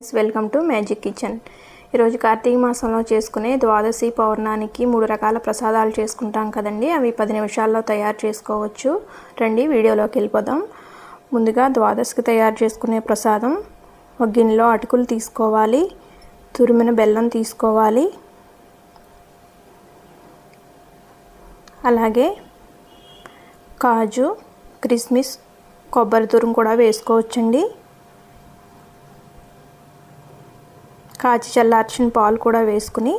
Welcome to magic kitchen. ఈరోజు కార్తీక మాసంలో చేసుకునే ద్వాదశి పౌర్ణానికి మూడు రకాల ప్రసాదాలు చేసుకుంటాం కదండి. అవి పది నిమిషాల్లో తయారు చేసుకోవచ్చు. రండి వీడియోలోకి వెళ్ళిపోదాం. ముందుగా ద్వాదశికి తయారు చేసుకునే ప్రసాదం. ఒక గిన్నెలో అటుకులు తీసుకోవాలి. తురిమిన బెల్లం తీసుకోవాలి. అలాగే కాజు క్రిస్మిస్ కొబ్బరి తురుము కూడా వేసుకోవచ్చండి. కాచి చల్లార్చిన పాలు కూడా వేసుకుని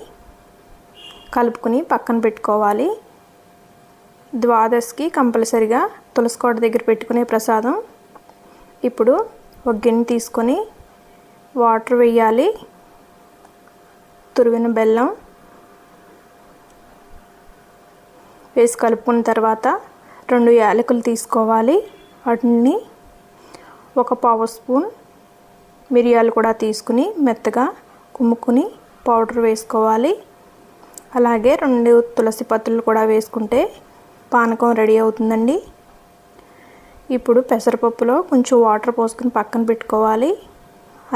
కలుపుకుని పక్కన పెట్టుకోవాలి. ద్వాదశికి కంపల్సరిగా తులసికోట దగ్గర పెట్టుకునే ప్రసాదం. ఇప్పుడు ఒక గిన్నె తీసుకొని వాటర్ వేయాలి. తురివిన బెల్లం వేసి కలుపుకున్న తర్వాత రెండు యాలకులు తీసుకోవాలి. వాటిని ఒక పావు స్పూన్ మిరియాలు కూడా తీసుకుని మెత్తగా కుమ్ముకుని పౌడర్ వేసుకోవాలి. అలాగే రెండు తులసి పత్రులు కూడా వేసుకుంటే పానకం రెడీ అవుతుందండి. ఇప్పుడు పెసరపప్పులో కొంచెం వాటర్ పోసుకుని పక్కన పెట్టుకోవాలి.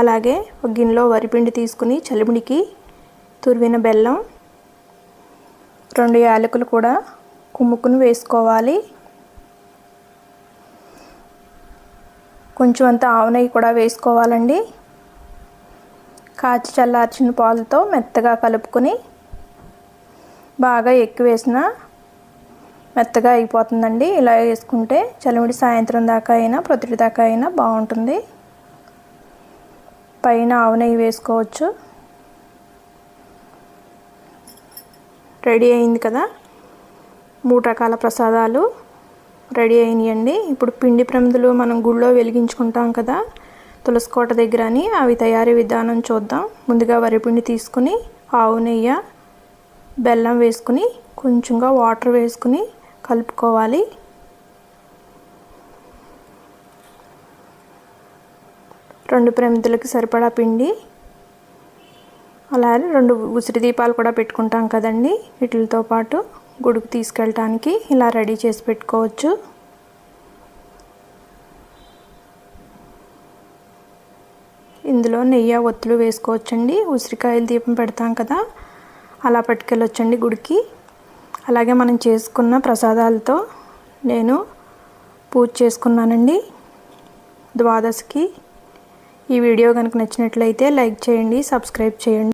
అలాగే ఒక గిన్నెలో వరిపిండి తీసుకుని చలిమిడికి తురివిన బెల్లం రెండు యాలకులు కూడా కుమ్ముకుని వేసుకోవాలి. కొంచెం అంత ఆవు నెయ్యి కూడా వేసుకోవాలండి. కాచి చల్లార్చిన పాలతో మెత్తగా కలుపుకొని బాగా ఎక్కువ వేసిన మెత్తగా అయిపోతుందండి. ఇలా వేసుకుంటే చలిమిడి సాయంత్రం దాకా అయినా ప్రొద్దుటి దాకా అయినా బాగుంటుంది. పైన ఆవు నెయ్యి వేసుకోవచ్చు. రెడీ అయింది కదా? మూడు రకాల ప్రసాదాలు రెడీ అయినాయండి. ఇప్పుడు పిండి ప్రమిదలు మనం గుళ్ళో వెలిగించుకుంటాం కదా? తులసికోట దగ్గర అని అవి తయారీ విధానం చూద్దాం. ముందుగా వరిపిండి తీసుకుని ఆవు నెయ్యి బెల్లం వేసుకుని కొంచెంగా వాటర్ వేసుకుని కలుపుకోవాలి. రెండు ప్రమితులకి సరిపడా పిండి అలాగే రెండు ఉసిరి దీపాలు కూడా పెట్టుకుంటాం కదండి. వీటితో పాటు గుడికి తీసుకెళ్ళటానికి ఇలా రెడీ చేసి పెట్టుకోవచ్చు. ఇందులో నెయ్యి ఒత్తులు వేసుకోవచ్చండి. ఉసిరికాయలు దీపం పెడతాం కదా అలా పట్టుకెళ్ళొచ్చండి గుడికి. అలాగే మనం చేసుకున్న ప్రసాదాలతో నేను పూజ చేసుకున్నానండి ద్వాదశికి. ఈ వీడియో కనుక నచ్చినట్లయితే లైక్ చేయండి సబ్స్క్రైబ్ చేయండి.